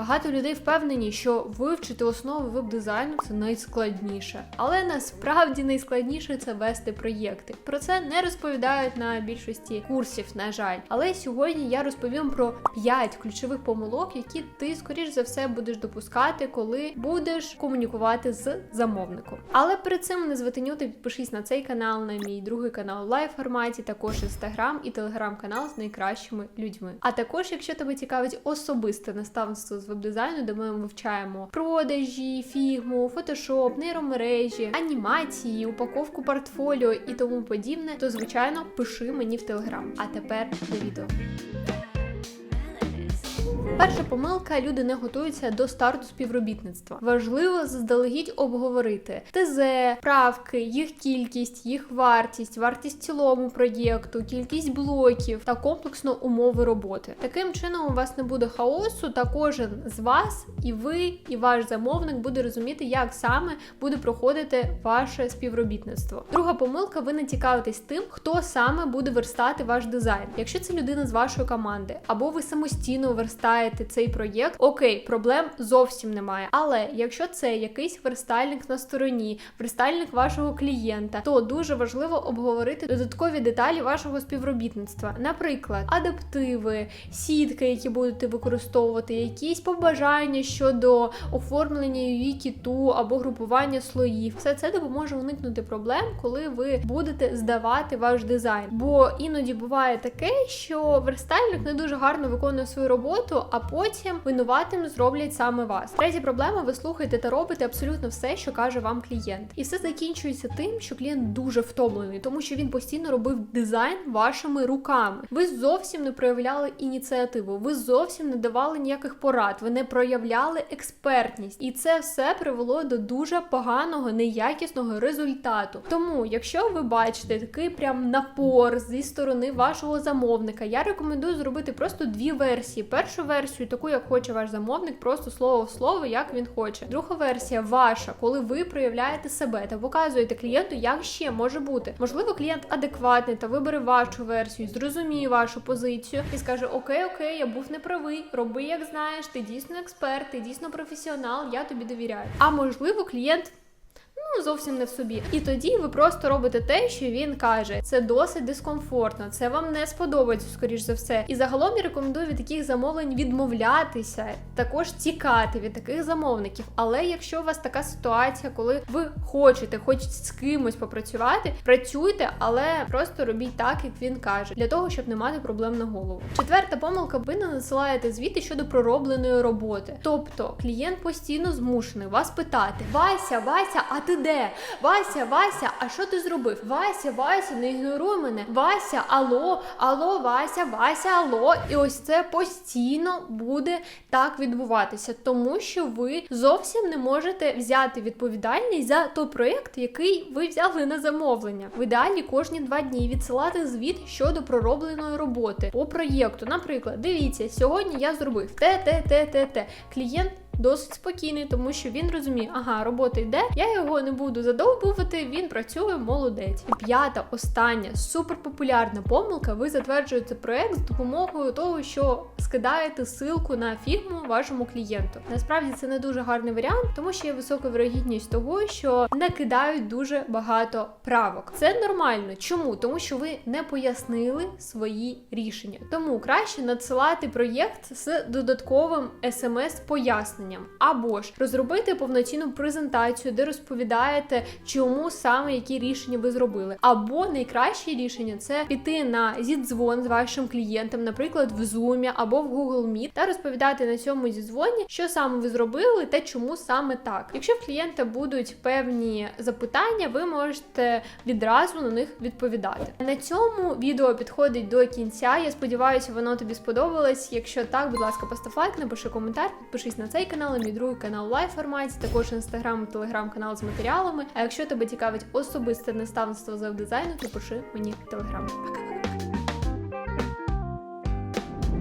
Багато людей впевнені, що вивчити основи веб-дизайну це найскладніше, але насправді найскладніше це вести проєкти. Про це не розповідають на більшості курсів, на жаль. Але сьогодні я розповім про 5 ключових помилок, які ти скоріш за все будеш допускати, коли будеш комунікувати з замовником. Але перед цим не звитинюти, підпишись на цей канал, на мій другий канал в лайв форматі, також інстаграм і телеграм-канал з найкращими людьми. А також, якщо тебе цікавить особисте наставництво з веб-дизайну, де ми вивчаємо продажі, фігму, фотошоп, нейромережі, анімації, упаковку портфоліо і тому подібне, то звичайно пиши мені в телеграм. А тепер до відео. Перша помилка люди не готуються до старту співробітництва. Важливо заздалегідь обговорити ТЗ, правки, їх кількість, їх вартість, вартість цілому проєкту, кількість блоків та комплексно умови роботи. Таким чином у вас не буде хаосу, та кожен з вас, і ви, і ваш замовник буде розуміти, як саме буде проходити ваше співробітництво. Друга помилка: ви не цікавитесь тим, хто саме буде верстати ваш дизайн. Якщо це людина з вашої команди, або ви самостійно верстаєте цей проєкт, окей, проблем зовсім немає. Але якщо це якийсь верстальник на стороні, верстальник вашого клієнта, то дуже важливо обговорити додаткові деталі вашого співробітництва. Наприклад, адаптиви, сітки, які будете використовувати, якісь побажання щодо оформлення UV-кіту або групування слоїв. Все це допоможе уникнути проблем, коли ви будете здавати ваш дизайн. Бо іноді буває таке, що верстальник не дуже гарно виконує свою роботу, а потім винуватим зроблять саме вас. Третя проблема: ви слухаєте та робите абсолютно все, що каже вам клієнт, і все закінчується тим, що клієнт дуже втомлений, тому що він постійно робив дизайн вашими руками. Ви зовсім не проявляли ініціативу, ви зовсім не давали ніяких порад, ви не проявляли експертність, і це все привело до дуже поганого, неякісного результату. Тому, якщо ви бачите такий прям напор зі сторони вашого замовника, я рекомендую зробити просто дві версії. Першу версію, таку як хоче ваш замовник, просто слово в слово, як він хоче. Друга версія ваша, коли ви проявляєте себе та показуєте клієнту, як ще може бути. Можливо, клієнт адекватний та вибере вашу версію, зрозуміє вашу позицію і скаже: Окей, окей, я був неправий, роби як знаєш, ти дійсно експерт, ти дійсно професіонал, я тобі довіряю. А можливо, клієнт. Ну, зовсім не в собі. І тоді ви просто робите те, що він каже. Це досить дискомфортно, це вам не сподобається, скоріш за все. І загалом я рекомендую від таких замовлень відмовлятися, також тікати від таких замовників. Але якщо у вас така ситуація, коли ви хочете, хоч з кимось попрацювати, працюйте, але просто робіть так, як він каже, для того, щоб не мати проблем на голову. Четверта помилка: ви не надсилаєте звіти щодо проробленої роботи. Тобто клієнт постійно змушений вас питати: Вася, Вася, а ти де? Вася, Вася, а що ти зробив? Вася, Вася, не ігноруй мене. Вася, алло, алло, Вася, Вася, алло. І ось це постійно буде так відбуватися, тому що ви зовсім не можете взяти відповідальність за той проєкт, який ви взяли на замовлення. В ідеалі кожні два дні відсилати звіт щодо проробленої роботи по проєкту. Наприклад, дивіться, сьогодні я зробив те, те, те, те, те. Клієнт досить спокійний, тому що він розуміє, ага, робота йде, я його не буду задовбувати, він працює молодець. І п'ята, остання, суперпопулярна помилка. Ви затверджуєте проект з допомогою того, що скидаєте ссылку на фігму вашому клієнту. Насправді це не дуже гарний варіант, тому що є висока вирогідність того, що накидають дуже багато правок. Це нормально. Чому? Тому що ви не пояснили свої рішення. Тому краще надсилати проєкт з додатковим смс-поясненням, або ж розробити повноцінну презентацію, де розповідаєте, чому саме які рішення ви зробили. Або найкраще рішення це піти на зідзвон з вашим клієнтом, наприклад, в Zoom або в Google Meet, та розповідати на цьому зідзвоні, що саме ви зробили та чому саме так. Якщо в клієнта будуть певні запитання, ви можете відразу на них відповідати. На цьому відео підходить до кінця. Я сподіваюся, воно тобі сподобалось. Якщо так, будь ласка, постав лайк, напиши коментар, підпишись на цей канал, і мій другий канал лайв форматі, також інстаграм і телеграм канал з матеріалами. А якщо тебе цікавить особисте наставництво з веб-дизайну, то пиши мені в телеграм. Пока-пока!